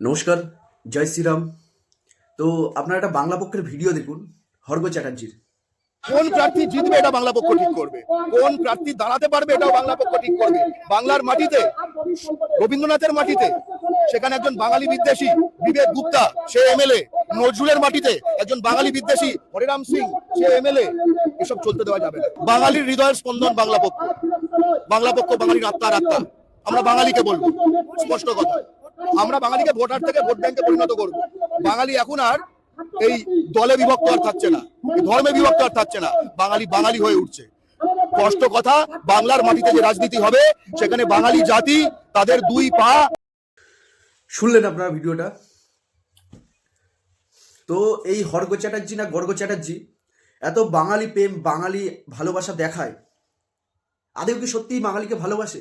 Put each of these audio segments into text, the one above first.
নমস্কার, জয় শ্রীরাম। তো আপনারা একটা বাংলা পক্ষের ভিডিও দেখুন, হর্গ চ্যাটার্জির। কোন প্রার্থী জিতবে এটা বাংলা পক্ষ ঠিক করবে। কোন প্রার্থী দাঁড়াতে পারবে এটাও বাংলা পক্ষ ঠিক করবে। বাংলার মাটিতে, রবীন্দ্রনাথের মাটিতে, সেখানে একজন বাঙালি বিদ্বেষী বিবেক গুপ্তা, সে এমএলএ, নজরুলের মাটিতে একজন বাঙালি বিদ্বেষী হরিরাম সিং, সে এমএলএ, এসব চলতে দেওয়া যাবে না। বাঙালির হৃদয়ের স্পন্দন বাংলা পক্ষ। বাংলা পক্ষ বাঙালির আত্মার আত্মা আমরা বাঙালিকে বলব, স্পষ্ট কথা। আমরা বাঙালিকে ভোটার থেকে ভোট ব্যাংকে পরিণত করব। বাঙালি এখন আর এই দলে বিভক্ত আর থাকছে না। ধর্মে বিভক্ত আর থাকছে না। বাঙালি বাঙালি হয়ে উঠছে। কষ্ট কথা, বাংলার মাটিতে যে রাজনীতি হবে, সেখানে বাঙালি জাতি তাদের দুই পা। শুনলেন আপনারা ভিডিওটা? তো এই হর্গ চ্যাটার্জি না গর্গ চ্যাটার্জি, এত বাঙালি প্রেম, বাঙালি ভালোবাসা দেখায় আদেও কি সত্যিই বাঙালিকে ভালোবাসে?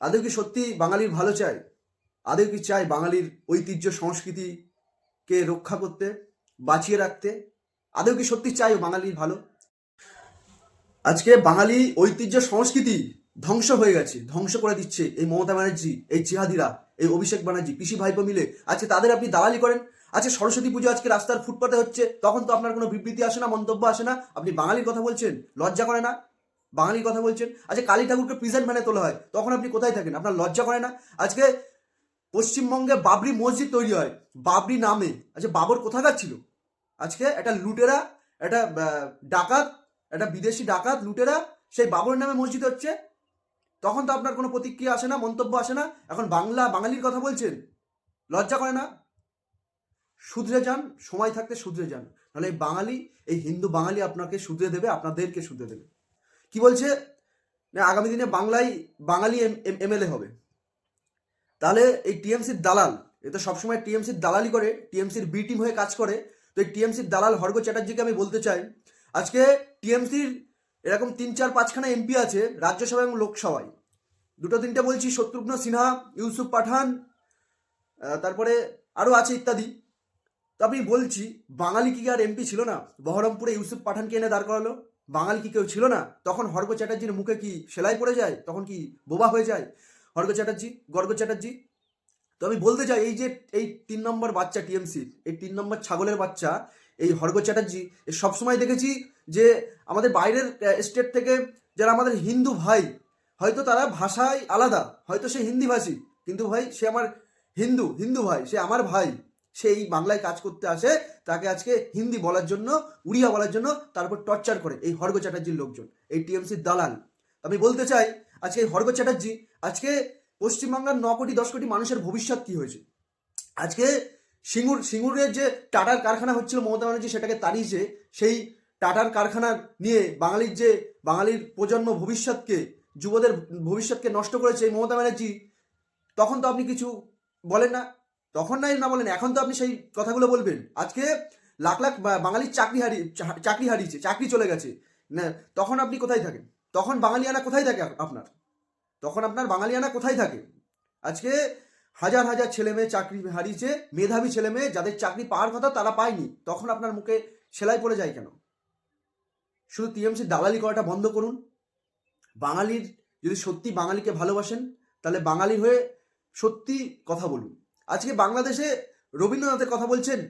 আদেও কি সত্যি বাঙালির ভালো চায়? আদেও কি চায় বাঙালির ঐতিহ্য, সংস্কৃতিকে রক্ষা করতে, বাঁচিয়ে রাখতে? আদেও কি সত্যি চায় বাঙালির ভালো? আজকে বাঙালি ঐতিহ্য, সংস্কৃতি ধ্বংস হয়ে গেছে, ধ্বংস করে দিচ্ছে এই মমতা ব্যানার্জি, এই জিহাদিরা, এই অভিষেক ব্যানার্জি, পিসি ভাইপো মিলে। আজকে তাদের আপনি দালালি করেন? আজকে সরস্বতী পুজো আজকে রাস্তার ফুটপাতে হচ্ছে, তখন তো আপনার কোনো বিবৃতি আসে না, মন্তব্য আসে না? আপনি বাঙালির কথা বলছেন, লজ্জা করে না? বাঙালির কথা বলছেন? আজকে কালী ঠাকুরকে প্রিজেন্ট ভ্যানে তোলা হয়, তখন আপনি কোথায় থাকেন? আপনার লজ্জা করে না? আজকে পশ্চিমবঙ্গে বাবরি মসজিদ তৈরি হয়, বাবরি নামে। আচ্ছা বাবর কোথাকার ছিল? আজকে একটা লুটেরা, একটা ডাকাত, একটা বিদেশি ডাকাত, লুটেরা, সেই বাবর নামে মসজিদ হচ্ছে। তখন তো আপনার কোনো প্রতিক্রিয়া আসে না, মন্তব্য আসে না। এখন বাংলা, বাঙালির কথা বলছেন? লজ্জা করে না? শুধরে যান, সময় থাকতে শুধরে যান। নাহলে এই বাঙালি, এই হিন্দু বাঙালি আপনাকে শুধরে দেবে, আপনাদেরকে শুধরে দেবে। কি বলছে? আগামী দিনে বাংলায় বাঙালি এমএলএ হবে। তাহলে এই টিএমসির দালাল এ তো সবসময় টিএমসির দালালি করে টিএমসির বি টিম হয়ে কাজ করে। তো এই টিএমসির দালাল হর্গ চ্যাটার্জিকে আমি বলতে চাই, আজকে টিএমসির এরকম তিন, চার, পাঁচখানা এমপি আছে রাজ্যসভা এবং লোকসভায়। দুটো, তিনটে বলছি, শত্রুঘ্ন সিনহা, ইউসুফ পাঠান তারপরে আরও আছে ইত্যাদি। তো আমি বলছি, বাঙালি কি আর এমপি ছিল না? বহরমপুরে ইউসুফ পাঠানকে এনে দাঁড় করালো। বাঙালি কি কেউ ছিল না? তখন হর্গ চ্যাটার্জির মুখে কি সেলাই পড়ে যায়? তখন কি বোবা হয়ে যায়? হর্গ চ্যাটার্জি গর্গ চ্যাটার্জি তো আমি বলতে চাই, এই যে, এই তিন নম্বর বাচ্চা টিএমসির এই তিন নম্বর ছাগলের বাচ্চা, এই হর্গ চ্যাটার্জি সবসময় দেখেছি যে আমাদের বাইরের স্টেট থেকে যারা আমাদের হিন্দু ভাই, হয়তো তারা ভাষায় আলাদা, হয়তো সে হিন্দি ভাষী, কিন্তু ভাই সে আমার হিন্দু হিন্দু ভাই, সে আমার ভাই, সে এই বাংলায় কাজ করতে আসে, তাকে আজকে হিন্দি বলার জন্য, উড়িয়া বলার জন্য তারপর টর্চার করে, এই হর্গ চ্যাটার্জির লোকজন, এই টিএমসির দালাল। আমি বলতে চাই আজকে হর্গ চ্যাটার্জি, আজকে পশ্চিমবাংলার ন কোটি, দশ কোটি মানুষের ভবিষ্যৎ কি হয়েছে? আজকে সিঙ্গুর, সিঙ্গুরের যে টাটার কারখানা হচ্ছিল মমতা ব্যানার্জি, সেটাকে তাড়িয়েছে, সেই টাটার কারখানা নিয়ে বাঙালির যে, বাঙালির প্রজন্ম ভবিষ্যৎকে, যুবদের ভবিষ্যৎকে নষ্ট করেছে এই মমতা ব্যানার্জি, তখন তো আপনি কিছু বলেন না? তখন নাই না বলেন, এখন তো আপনি সেই কথাগুলো বলবেন। আজকে লাখ লাখ বাঙালির চাকরি হারিয়ে চাকরি হারিয়েছে, চাকরি চলে গেছে, না, তখন আপনি কোথায় থাকেন? তখন বাঙালিয়ানা কোথায় থাকে আপনার? তখন আপনার বাঙালিয়ানা কোথায় থাকে? আজকে হাজার হাজার ছেলে মেয়ে চাকরি হারিয়েছে, মেধাবী ছেলে মেয়ে যাদের চাকরি পাওয়ার কথা তারা পায়নি, তখন আপনার মুখে সেলাই পড়ে যায় কেন? শুধু টিএমসি দালালি করাটা বন্ধ করুন। বাঙালির যদি সত্যি বাঙালিকে ভালোবাসেন, তাহলে বাঙালি হয়ে সত্যি কথা বলুন। আজকে বাংলাদেশে রবীন্দ্রনাথের কথা বলছেন।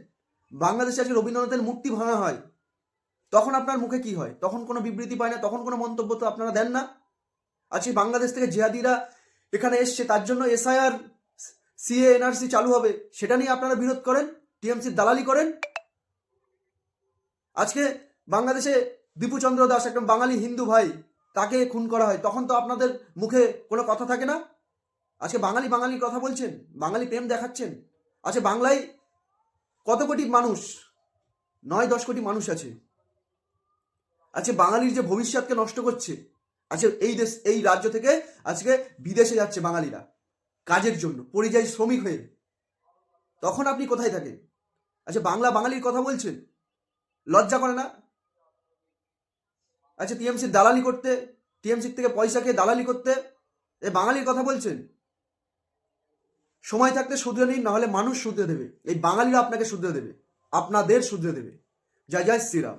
বাংলাদেশে আজকে রবীন্দ্রনাথের মূর্তি ভাঙা হয়। তখন আপনার মুখে কি হয়? তখন কোনো বিবৃতি পায় না, তখন কোনো মন্তব্য তো আপনারা দেন না? আজকে বাংলাদেশ থেকে জিহাদিরা এখানে এসছে, তার জন্য এসআইআর সিএ এনআরসি চালু হবে, সেটা নিয়ে আপনারা বিরোধ করেন? টিএমসির দালালি করেন? আজকে বাংলাদেশে দীপুচন্দ্র দাস একদম বাঙালি হিন্দু ভাই, তাকে খুন করা হয়, তখন তো আপনাদের মুখে কোনো কথা থাকে না? আজকে বাঙালি বাঙালির কথা বলছেন, বাঙালি প্রেম দেখাচ্ছেন। আজকে বাংলায় কত কোটি মানুষ, নয় দশ কোটি মানুষ আছে। আজকে বাঙালির যে ভবিষ্যৎকে নষ্ট করছে, আজকে এই দেশ, এই রাজ্য থেকে আজকে বিদেশে যাচ্ছে বাঙালিরা, কাজের জন্য, পরিযায়ী শ্রমিক হয়ে। তখন আপনি কোথায় থাকেন? আচ্ছা বাংলা বাঙালির কথা বলছেন, লজ্জা করে না? আচ্ছা টিএমসির দালালি করতে, টিএমসির থেকে পয়সা খেয়ে দালালি করতে, এ বাঙালির কথা বলছেন? সময় থাকতে শুধরে নিন, নাহলে মানুষ শুধরে দেবে। এই বাঙালিরা আপনাকে শুধরে দেবে, আপনাদের শুধরে দেবে। জয় জয় শ্রীরাম।